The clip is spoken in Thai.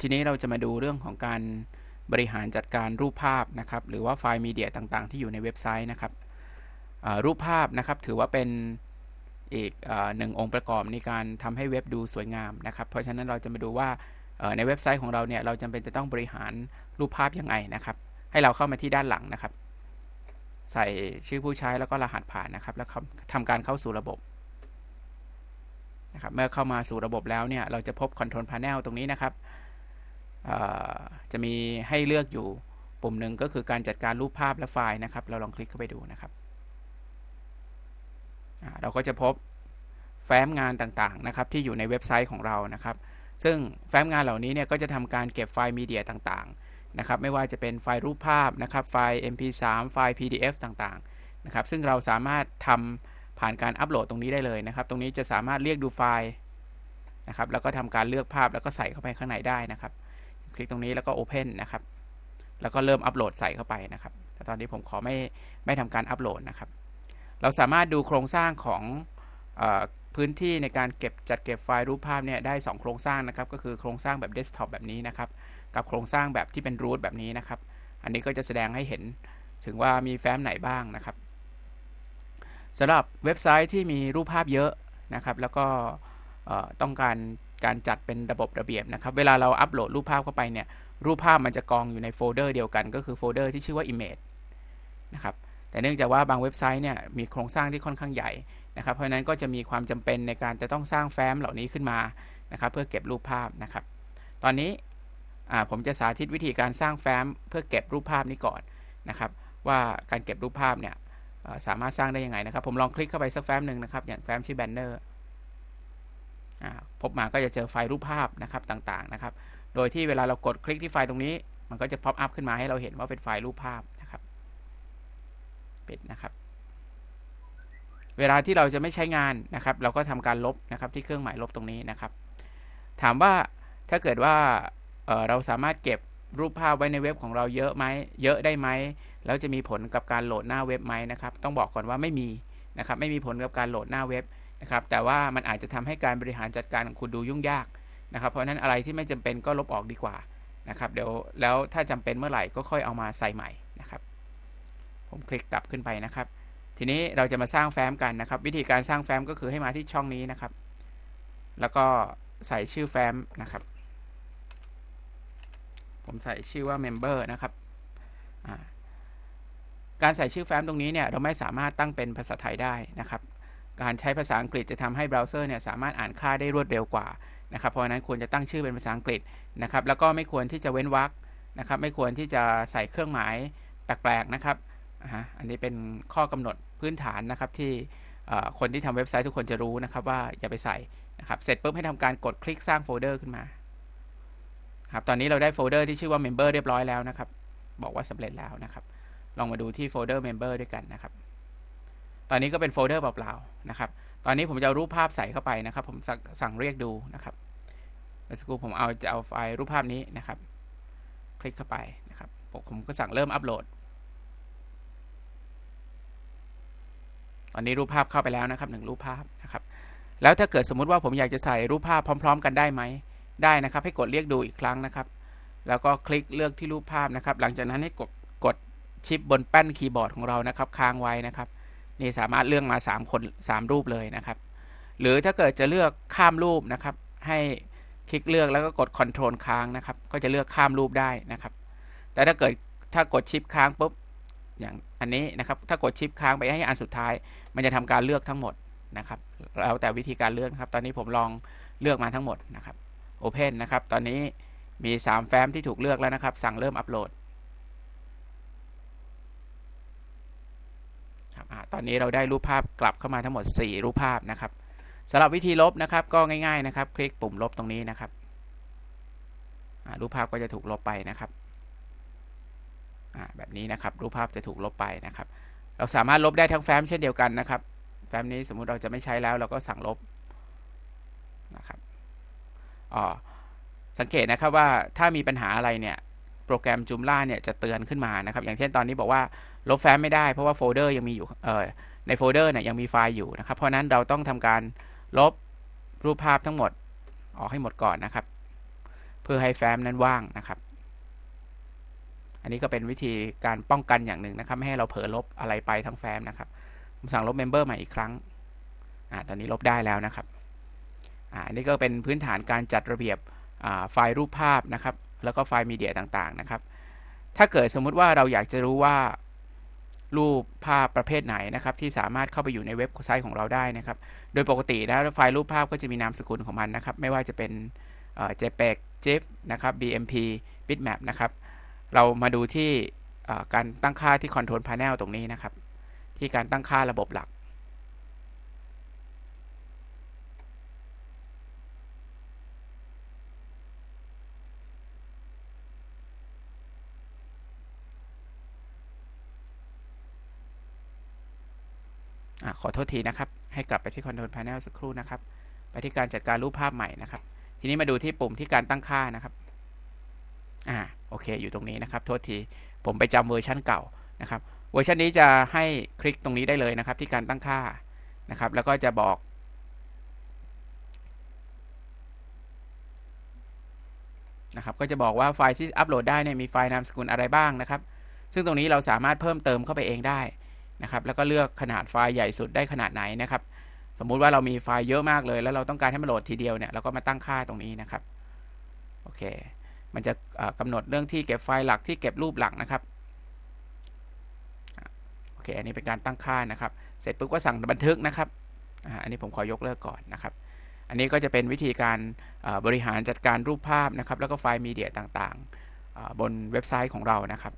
ทีนี้เราจะมาดูเรื่องของการบริหารจัดการรูปภาพนะครับ หรือว่าไฟล์มีเดียต่างๆ ที่อยู่ในเว็บไซต์นะครับรูปภาพนะครับถือว่าเป็นอีกหนึ่งองค์ประกอบในการทำให้เว็บดูสวยงามนะครับ เพราะฉะนั้นเราจะมาดูว่าในเว็บไซต์ของเราเนี่ยเราจำเป็นจะต้องบริหารรูปภาพยังไงนะครับ ให้เราเข้ามาที่ด้านหลังนะครับ ใส่ชื่อผู้ใช้แล้วก็รหัสผ่านนะครับ แล้วทำการเข้าสู่ระบบนะครับ เมื่อเข้ามาสู่ระบบแล้วเนี่ยเราจะพบ Control Panel ตรงนี้นะครับ จะมีให้เลือกอยู่ปุ่มหนึ่งก็คือการจัดการรูปภาพและไฟล์นะครับ เราลองคลิกเข้าไปดูนะครับ เราก็จะพบแฟ้มงานต่างๆนะครับที่อยู่ในเว็บไซต์ของเรานะครับ ซึ่งแฟ้มงานเหล่านี้เนี่ยก็จะทำการเก็บไฟล์มีเดียต่างๆนะครับ ไม่ว่าจะเป็นไฟล์รูปภาพนะครับ ไฟล์ mp3 ไฟล์ pdf ต่างๆนะครับ ซึ่งเราสามารถทำผ่านการอัปโหลดตรงนี้ได้เลยนะครับ ตรงนี้จะสามารถเรียกดูไฟล์นะครับ แล้วก็ทำการเลือกภาพแล้วก็ใส่เข้าไปข้างในได้นะครับ คลิกตรงนี้แล้วก็ Open นะครับ แล้วก็เริ่มอัปโหลดใส่เข้าไปนะครับ แต่ตอนนี้ผมขอไม่ไม่ทำการอัปโหลดนะครับ เราสามารถดูโครงสร้างของอพื้นที่ในการเก็บจัดเก็บไฟล์รูปภาพเนี่ยได้ 2 โครงสร้างนะครับ ก็คือโครงสร้างแบบเดสก์ท็อปแบบนี้นะครับ กับโครงสร้างแบบที่เป็นรูทแบบนี้นะครับ อันนี้ก็จะแสดงให้เห็นถึงว่ามีแฟ้มไหนบ้างนะครับสำหรับเว็บไซต์ที่มีรูปภาพเยอะนะครับ แล้วก็ต้องการ การจัดเป็นระบบระเบียบนะครับ เวลาเราอัปโหลดรูปภาพเข้าไปเนี่ย รูปภาพมันจะกองอยู่ในโฟลเดอร์เดียวกัน ก็คือโฟลเดอร์ที่ชื่อว่า image นะครับ แต่เนื่องจากว่าบางเว็บไซต์เนี่ยมีโครงสร้างที่ค่อนข้างใหญ่นะครับ เพราะฉะนั้นก็จะมีความจำเป็นในการจะต้องสร้างแฟ้มเหล่านี้ขึ้นมานะครับ เพื่อเก็บรูปภาพนะครับ ตอนนี้ผมจะสาธิตวิธีการสร้างแฟ้มเพื่อเก็บรูปภาพนี้ก่อนนะครับ ว่าการเก็บรูปภาพเนี่ยสามารถสร้างได้ยังไงนะครับ ผมลองคลิกเข้าไปสักแฟ้มหนึ่งนะครับ อย่างแฟ้มชื่อแบนเนอร์ พบมาก็จะเจอไฟล์รูปภาพนะครับต่างๆนะครับ โดยที่เวลาเรากดคลิกที่ไฟล์ตรงนี้ มันก็จะพอปอัพขึ้นมาให้เราเห็นว่าเป็นไฟล์รูปภาพนะครับปิดนะครับ เวลาที่เราจะไม่ใช้งานนะครับ เราก็ทำการลบนะครับที่เครื่องหมายลบตรงนี้นะครับ ถามว่าถ้าเกิดว่าเเราสามารถเก็บรูปภาพไว้ในเว็บของเราเยอะไหมเยอะได้ไหมแล้วจะมีผลกับการโหลดหน้าเว็บไหมนะครับ ต้องบอกก่อนว่าไม่มีนะครับ ไม่มีผลกับการโหลดหน้าเว็บ นะครับแต่ว่ามันอาจจะทำให้การบริหารจัดการของคุณดูยุ่งยากนะครับ เพราะนั้นอะไรที่ไม่จำเป็นก็ลบออกดีกว่านะครับเดี๋ยวแล้วถ้าจำเป็นเมื่อไหร่ก็ค่อยเอามาใส่ใหม่นะครับ ผมคลิกกลับขึ้นไปนะครับ ทีนี้เราจะมาสร้างแฟ้มกันนะครับ วิธีการสร้างแฟ้มก็คือให้มาที่ช่องนี้นะครับ แล้วก็ใส่ชื่อแฟ้มนะครับ ผมใส่ชื่อว่า member นะครับการใส่ชื่อแฟ้มตรงนี้เนี่ยเราไม่สามารถตั้งเป็นภาษาไทยได้นะครับ การใช้ภาษาอังกฤษจะทำให้เบราว์เซอร์เนี่ยสามารถอ่านค่าได้รวดเร็วกว่านะครับ เพราะฉะนั้นควรจะตั้งชื่อเป็นภาษาอังกฤษนะครับ แล้วก็ไม่ควรที่จะเว้นวรรคนะครับ ไม่ควรที่จะใส่เครื่องหมายแปลกๆนะครับอันนี้เป็นข้อกำหนดพื้นฐานนะครับที่คนที่ทำเว็บไซต์ทุกคนจะรู้นะครับว่าอย่าไปใส่นะครับ เสร็จปุ๊บให้ทำการกดคลิกสร้างโฟลเดอร์ขึ้นมาครับตอนนี้เราได้โฟลเดอร์ที่ชื่อว่า member เรียบร้อยแล้วนะครับ บอกว่าสำเร็จแล้วนะครับ ลองมาดูที่โฟลเดอร์ member ด้วยกันนะครับ ตอนนี้ก็เป็นโฟลเดอร์เปล่าๆนะครับ ตอนนี้ผมจะเอารูปภาพใส่เข้าไปนะครับ ผมสั่งเรียกดูนะครับเมื่อสักครู่ผมเอาจะเอาไฟล์รูปภาพนี้นะครับ คลิกเข้าไปนะครับ ผมก็สั่งเริ่มอัปโหลด ตอนนี้รูปภาพเข้าไปแล้วนะครับหนึ่งรูปภาพนะครับ แล้วถ้าเกิดสมมุติว่าผมอยากจะใส่รูปภาพพร้อม ๆ กันได้ไหม ได้นะครับ ให้กดเรียกดูอีกครั้งนะครับ แล้วก็คลิกเลือกที่รูปภาพนะครับ หลังจากนั้นให้กดกดชิปบนแป้นคีย์บอร์ดของเรานะครับ ค้างไว้นะครับ นี่สามารถเลือกมา 3 คน 3 รูปเลยนะครับ หรือถ้าเกิดจะเลือกข้ามรูปนะครับ ให้คลิกเลือกแล้วก็กด Ctrl ค้างนะครับ ก็จะเลือกข้ามรูปได้นะครับ แต่ถ้าเกิดถ้ากดชิปค้างปุ๊บอย่างอันนี้นะครับถ้ากดชิปค้างไปให้อันสุดท้าย มันจะทำการเลือกทั้งหมดนะครับแล้วแต่วิธีการเลือกครับ ตอนนี้ผมลองเลือกมาทั้งหมดนะครับ Open นะครับ ตอนนี้มี 3 แฟ้มที่ถูกเลือกแล้วนะครับ สั่งเริ่มอัปโหลด ตอนนี้เราได้รูปภาพกลับเข้ามาทั้งหมด 4 รูปภาพนะครับสำหรับวิธีลบนะครับ ก็ง่ายๆนะครับ คลิกปุ่มลบตรงนี้นะครับรูปภาพก็จะถูกลบไปนะครับแบบนี้นะครับ รูปภาพจะถูกลบไปนะครับ เราสามารถลบได้ทั้งแฟ้มเช่นเดียวกันนะครับ แฟ้มนี้สมมุติเราจะไม่ใช้แล้วเราก็สั่งลบนะครับอ๋อสังเกตนะครับว่าถ้ามีปัญหาอะไรเนี่ย โปรแกรมจูมล่าเนี่ยจะเตือนขึ้นมานะครับ อย่างเช่นตอนนี้บอกว่าลบแฟ้มไม่ได้เพราะว่าโฟลเดอร์ยังมีอยู่เออในโฟลเดอร์เนี่ยยังมีไฟล์อยู่นะครับ เพราะนั้นเราต้องทำการลบรูปภาพทั้งหมดออกให้หมดก่อนนะครับ เพื่อให้แฟ้มนั้นว่างนะครับ อันนี้ก็เป็นวิธีการป้องกันอย่างหนึ่งนะครับ ไม่ให้เราเผลอลบอะไรไปทั้งแฟ้มนะครับผมสั่งลบเมมเบอร์ใหม่อีกครั้งอ่าตอนนี้ลบได้แล้วนะครับอ่าอันนี้ก็เป็นพื้นฐานการจัดระเบียบไฟล์รูปภาพนะครับ แล้วก็ไฟล์มีเดียต่างๆนะครับ ถ้าเกิดสมมุติว่าเราอยากจะรู้ว่ารูปภาพประเภทไหนนะครับ ที่สามารถเข้าไปอยู่ในเว็บไซต์ของเราได้นะครับ โดยปกติแล้วไฟล์รูปภาพก็จะมีนามสกุลของมันนะครับ ไม่ว่าจะเป็น JPEG GIF นะครับ BMP Bitmap นะครับ เรามาดูที่การตั้งค่าที่ Control Panel ตรงนี้นะครับ ที่การตั้งค่าระบบหลัก อขอโทษทีนะครับ ให้กลับไปที่ Control Panel สักครู่นะครับ ไปที่การจัดการรูปภาพใหม่นะครับ ทีนี้มาดูที่ปุ่มที่การตั้งค่านะครับ อ่า โอเค อยู่ตรงนี้นะครับ โทษที ผมไปจำเวอร์ชันเก่านะครับ เวอร์ชันนี้จะให้คลิกตรงนี้ได้เลยนะครับ ที่การตั้งค่านะครับ แล้วก็จะบอกนะครับ ก็จะบอกว่าไฟล์ที่อัปโหลดได้เนี่ยมีไฟล์นามสกุลอะไรบ้างนะครับ ซึ่งตรงนี้เราสามารถเพิ่มเติมเข้าไปเองได้ นะครับแล้วก็เลือกขนาดไฟล์ใหญ่สุดได้ขนาดไหนนะครับ สมมุติว่าเรามีไฟล์เยอะมากเลย แล้วเราต้องการให้มันโหลดทีเดียวเนี่ยเราก็มาตั้งค่าตรงนี้นะครับโอเค มันจะกำหนดเรื่องที่เก็บไฟล์หลักที่เก็บรูปหลักนะครับโอเค อันนี้เป็นการตั้งค่านะครับ เสร็จปุ๊บก็สั่งบันทึกนะครับอันนี้ผมขอยกเลิกก่อนนะครับ อันนี้ก็จะเป็นวิธีการบริหารจัดการรูปภาพนะครับ แล้วก็ไฟล์มีเดียต่างๆบนเว็บไซต์ของเรานะครับ